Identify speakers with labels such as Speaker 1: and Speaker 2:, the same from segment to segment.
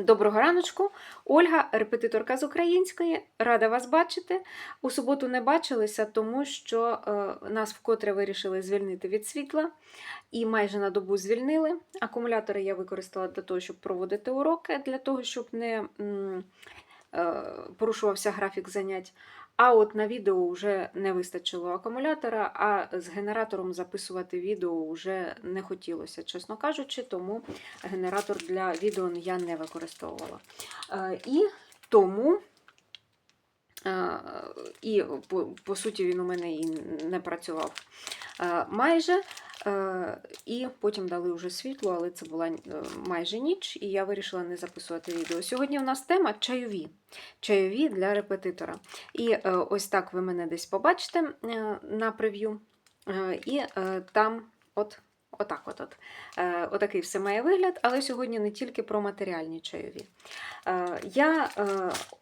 Speaker 1: Доброго раночку, Ольга, репетиторка з української. Рада вас бачити. У суботу не бачилися, тому що е, нас вкотре вирішили звільнити від світла і майже на добу звільнили. Акумулятори я використала для того, щоб проводити уроки, для того, щоб не порушувався графік занять. А от на відео вже не вистачило акумулятора, а з генератором записувати відео вже не хотілося, чесно кажучи, тому генератор для відео я не використовувала. Е, І тому, е, і по, по суті, він у мене і не працював е, майже. Е, І потім дали вже світло, але це була е, майже ніч, і я вирішила не записувати відео. Сьогодні у нас тема чайові. Чайові для репетитора. І е, ось так ви мене десь побачите на прев'ю. І там, от. Отак от, от. Е, отакий все має вигляд, але сьогодні не тільки про матеріальні чайові. Е, я е,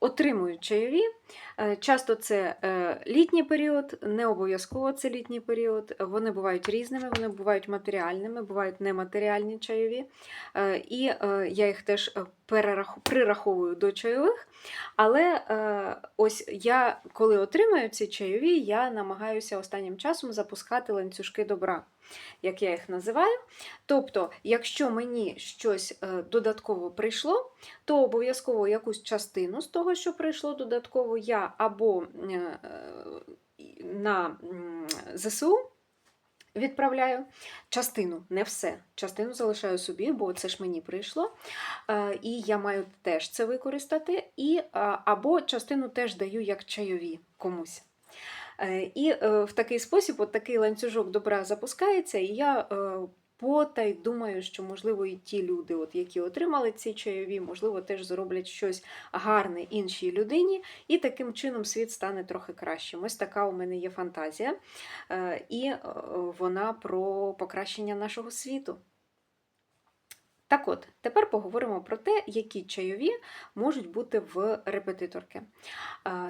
Speaker 1: отримую чайові. Часто це літній період, не обов'язково це літній період. Вони бувають різними, вони бувають матеріальними, бувають нематеріальні чайові. І я їх теж прираховую до чайових. Але ось я, коли отримаю ці чайові, я намагаюся останнім часом запускати ланцюжки добра, як я їх називаю. Тобто, якщо мені щось е, додатково прийшло, то обов'язково якусь частину з того, що прийшло додатково, я або е, на ЗСУ. Відправляю частину, не все. Частину залишаю собі, бо це ж мені прийшло. Е, І я маю теж це використати. І, або частину теж даю як чайові комусь. Е, І е, в такий спосіб от такий ланцюжок добра запускається, і я е, потай думаю, що, можливо, і ті люди, от, які отримали ці чайові, можливо, теж зроблять щось гарне іншій людині, і таким чином світ стане трохи кращим. Ось така у мене є фантазія, і вона про покращення нашого світу. Так от, тепер поговоримо про те, які чайові можуть бути в репетиторки.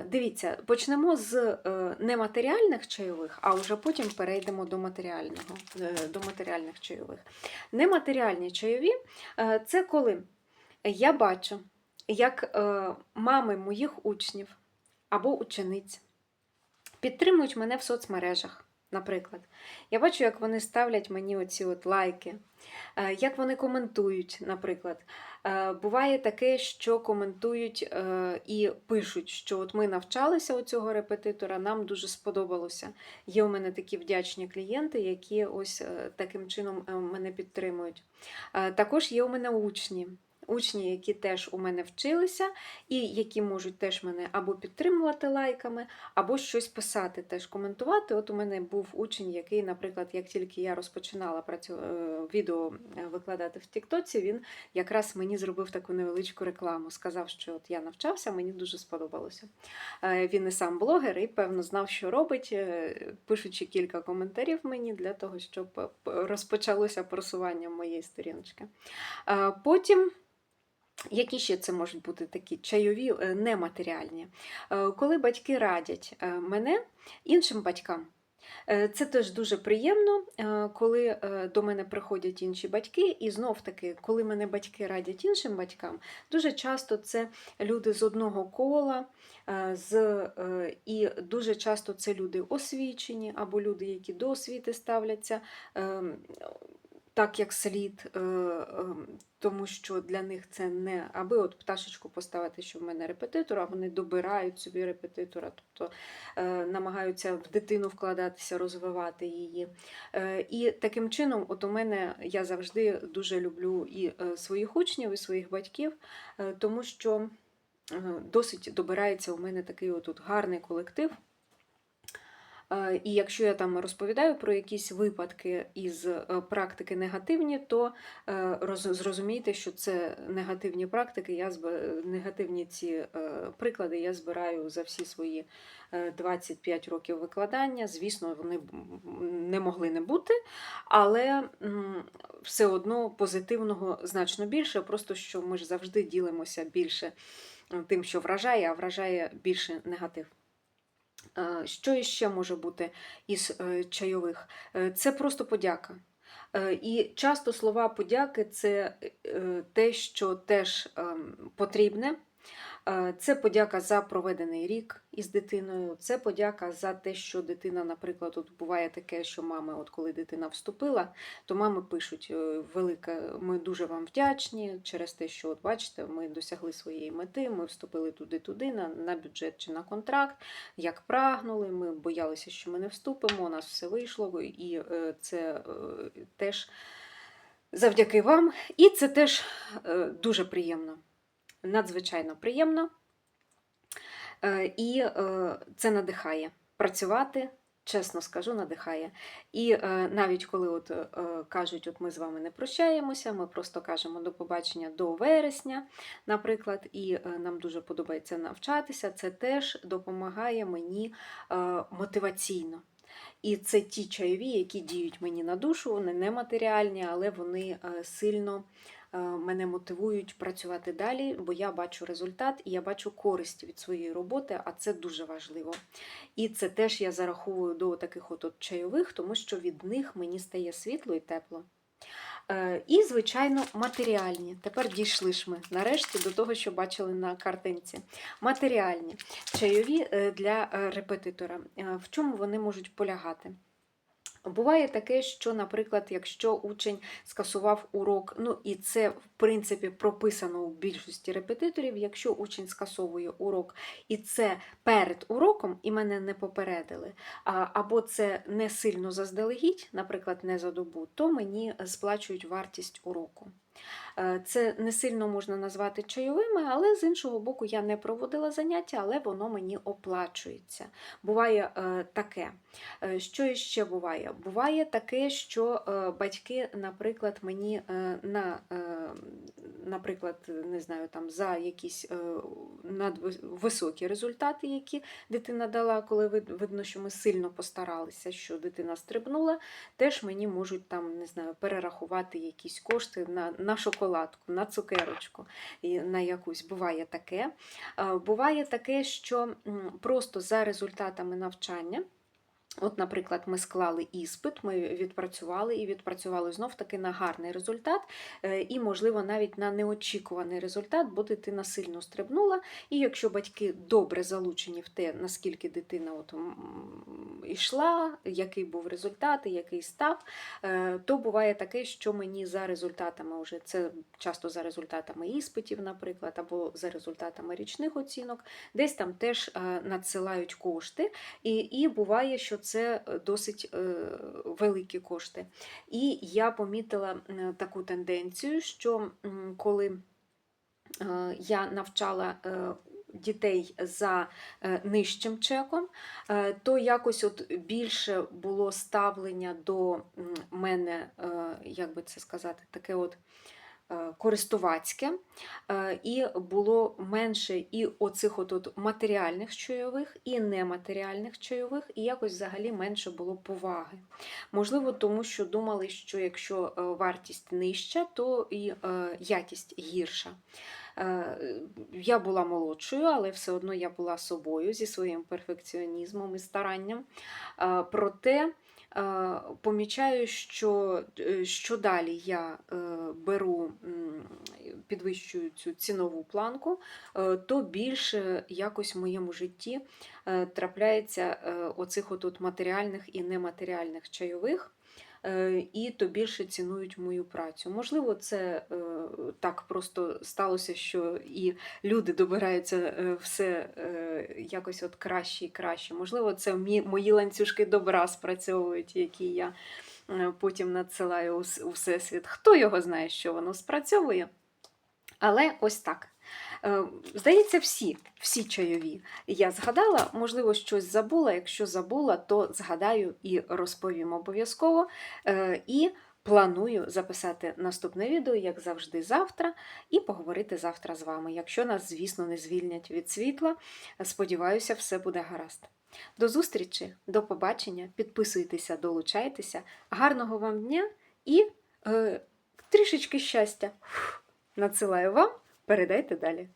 Speaker 1: Дивіться, почнемо з е, нематеріальних чайових, а вже потім перейдемо до матеріального, е, до матеріальних чайових. Нематеріальні чайові е, це коли я бачу, як мами моїх учнів або учениць підтримують мене в соцмережах. Наприклад, я бачу, як вони ставлять мені оці от лайки, е, як вони коментують, наприклад. Е, Буває таке, що коментують е, і пишуть, що от ми навчалися у цього репетитора, нам дуже сподобалося. Є у мене такі вдячні клієнти, які ось таким чином мене підтримують. Також є у мене учні. Учні, які теж у мене вчилися, і які можуть теж мене або підтримувати лайками, або щось писати, теж коментувати. От у мене був учень, який, наприклад, як тільки я розпочинала працю... е, відео е, викладати в Тіктоці, він якраз мені зробив таку невеличку рекламу. Сказав, що от я навчався, мені дуже сподобалося. Е, Він і сам блогер, і певно знав, що робить, пишучи кілька коментарів мені для того, щоб розпочалося просування моєї сторіночки. Потім. Які ще це можуть бути такі чайові е, нематеріальні? Е, Коли батьки радять е, мене іншим батькам. Це теж дуже приємно, коли до мене приходять інші батьки, і знов таки, коли мене батьки радять іншим батькам, дуже часто це люди з одного кола, з, і дуже часто це люди освічені або люди, які до освіти ставляться. Так, як слід, е, ем, тому що для них це не аби от пташечку поставити, що в мене репетитор, а вони добирають собі репетитора, тобто е, намагаються в дитину вкладатися, розвивати її. Е, І таким чином, от у мене я завжди дуже люблю і своїх учнів, і своїх батьків, тому що досить добирається у мене такий от гарний колектив. Е, І якщо я там розповідаю про якісь випадки із е, практики негативні, то е, зрозумійте, що це негативні практики, я негативні ці приклади я збираю за всі свої е, 25 років викладання. Звісно, вони не могли не бути, але все одно позитивного значно більше, просто що ми ж завжди ділимося більше тим, що вражає, а вражає більше негатив. Е, Що іще може бути із е, чайових? Е, Це просто подяка. І часто слова подяки це те, що теж ем, потрібне. Е, Це подяка за проведений рік із дитиною. Це подяка за те, що дитина, наприклад, от буває таке, що мами, от коли дитина вступила, то мами пишуть е, велике, ми дуже вам вдячні через те, що от бачите, ми досягли своєї мети, ми вступили туди-туди, на, на бюджет чи на контракт, як прагнули. Ми боялися, що ми не вступимо. У нас все вийшло, і е, це теж завдяки вам. І це теж дуже приємно надзвичайно приємно. Е, І е, це надихає працювати, чесно скажу, надихає. І е, навіть коли от, кажуть, от ми з вами не прощаємося, ми просто кажемо до побачення до вересня, наприклад, і нам дуже подобається навчатися, це теж допомагає мені мотиваційно. І це ті чайові, які діють мені на душу, вони не матеріальні, але вони сильно мене мотивують працювати далі, бо я бачу результат і я бачу користь від своєї роботи, а це дуже важливо. І це теж я зараховую до таких от, чайових, тому що від них мені стає світло і тепло. Е, І, звичайно, матеріальні. Тепер дійшли ж ми нарешті до того, що бачили на картинці. Матеріальні чайові е, для е, репетитора. Е, В чому вони можуть полягати? Буває таке, що, наприклад, якщо учень скасував урок, ну і це в принципі прописано у більшості репетиторів, якщо учень скасовує урок, і це перед уроком, і мене не попередили, або це не сильно заздалегідь, наприклад, не за добу, то мені сплачують вартість уроку. Е, Це не сильно можна назвати чайовими, але з іншого боку, я не проводила заняття, але воно мені оплачується. Буває е, таке. Е, Що іще буває? Буває таке, що батьки, наприклад, мені на, наприклад, не знаю, там за якісь е, надвис- високі результати, які дитина дала, коли видно, що ми сильно постаралися, що дитина стрибнула, теж мені можуть там, не знаю, перерахувати якісь кошти на, на шоколадку, на цукерочку, на якусь. Буває таке. Е, Буває таке, що просто за результатами навчання. От, наприклад, ми склали іспит, ми відпрацювали і відпрацювали знов таки на гарний результат, е, і, можливо, навіть на неочікуваний результат, бо дитина сильно стрибнула. І якщо батьки добре залучені в те, наскільки дитина от йшла, який був результат, і який став, е, то буває таке, що мені за результатами вже це часто за результатами іспитів, наприклад, або за результатами річних оцінок, десь там теж е, надсилають кошти. І, і буває, що це досить е, великі кошти. І я помітила таку тенденцію, що коли е, я навчала е, дітей за е, нижчим чеком, е, то якось от більше було ставлення до мене, е, як би це сказати, таке от е, користувацьке, е, і було менше і оцих от, матеріальних чайових, і нематеріальних чайових, і якось взагалі менше було поваги. Можливо, тому що думали, що якщо е, вартість нижча, то і е, якість гірша. Е, Я була молодшою, але все одно я була собою зі своїм перфекціонізмом і старанням. Е, Проте е, помічаю, що, е, що далі я е, беру, підвищую цю цінову планку, е, то більше якось в моєму житті е, трапляється е, оцих отут матеріальних і нематеріальних чайових. е, І то більше цінують мою працю. Можливо, це е, так просто сталося, що і люди добираються е, все е, якось от краще і краще. Можливо, це мої ланцюжки добра спрацьовують, які я е, потім надсилаю у всесвіт. Хто його знає, що воно спрацьовує? Але ось так. Е, Здається, всі, всі чайові. Я згадала, можливо, щось забула. Якщо забула, то згадаю і розповім обов'язково. Е, І планую записати наступне відео, як завжди, завтра, і поговорити завтра з вами. Якщо нас, звісно, не звільнять від світла, сподіваюся, все буде гаразд. До зустрічі, до побачення, підписуйтеся, долучайтеся. Гарного вам дня і е, трішечки щастя. Надсилаю вам, передайте далі.